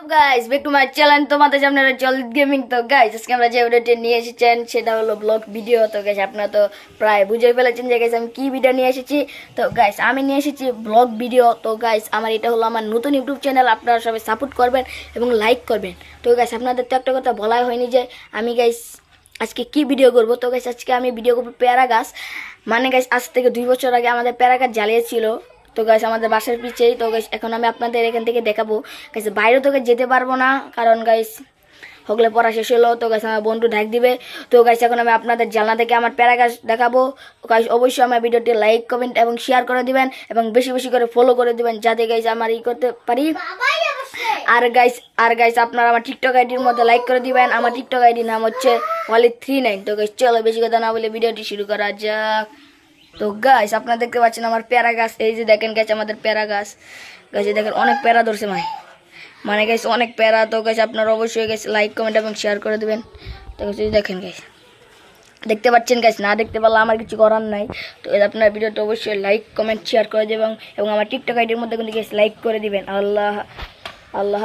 Guys back to my channel তোমাদের সামনে চল গেমিং তো গাইস আজকে আমরা যে ভিডিওটি নিয়ে এসেছেন, সেটা হলো ব্লগ ভিডিও তো গাইস আপনারা তো প্রায় বুঝে ফেলেছেন যে গাইস আমি কি ভিডিও নিয়ে এসেছি। তো গাইস আমি নিয়ে এসেছি ব্লগ ভিডিও তো গাইস আমার এটা হলো আমার নতুন ইউটিউব চ্যানেল আপনারা সবাই সাপোর্ট করবেন এবং লাইক করবেন। তো গাইস আপনাদের তো একটা কথা বলাই হয়নি যে আমি গাইস আজকে কি ভিডিও করব? তো গাইস আজকে আমি ভিডিও করব পেয়ারা গাছ। মানে গাইস আজ থেকে দুই বছর আগে আমাদের পেয়ারা গাছ জ্বালিয়েছিল। তো গাইস আমাদের বাসার পিছেই তো গাইস এখন আমি আপনাদের এখান থেকে দেখাবো। গাইস বাইরে তো যেতে পারব না কারণ গাইস হগলে পড়া শেষ হলো তো গাইস আমার বন্ধু ঢাক দিবে। তো গাইস এখন আমি আপনাদের জানলা থেকে আমার প্যারা গাছ দেখাবো। গাইস অবশ্যই আমার ভিডিওটি লাইক কমেন্ট এবং শেয়ার করে দিবেন এবং বেশি বেশি করে ফলো করে দিবেন যাতে গাইস আমার ই করতে পারি। আর গাইস আর গাইস আপনারা আমার টিকটক আইডির মধ্যে লাইক করে দিবেন। আমার টিকটক আইডির নাম হচ্ছে ওয়ালি থ্রি নাইন তো গাইস চলো বেশি কথা না বলে ভিডিওটি শুরু করা যাক। তো গাইস আপনারা দেখতে পাচ্ছেন আমার প্যারা গাছ। এই যে দেখেন গাছ আমাদের প্যারা গাছ। গাছে দেখেন অনেক প্যারা ধরছে মাই। মানে গাইস অনেক প্যারা। তো গাছ আপনারা অবশ্যই গাইস লাইক কমেন্ট এবং শেয়ার করে দেবেন। তো যে দেখেন গাইস দেখতে পাচ্ছেন গাইস না দেখতে পারলে আমার কিছু করার নাই। তো আপনার ভিডিওটা অবশ্যই লাইক কমেন্ট শেয়ার করে দেবেন এবং আমার টিকটক আইডির মধ্যে কিন্তু গাইস লাইক করে দিবেন। আল্লাহ আল্লাহ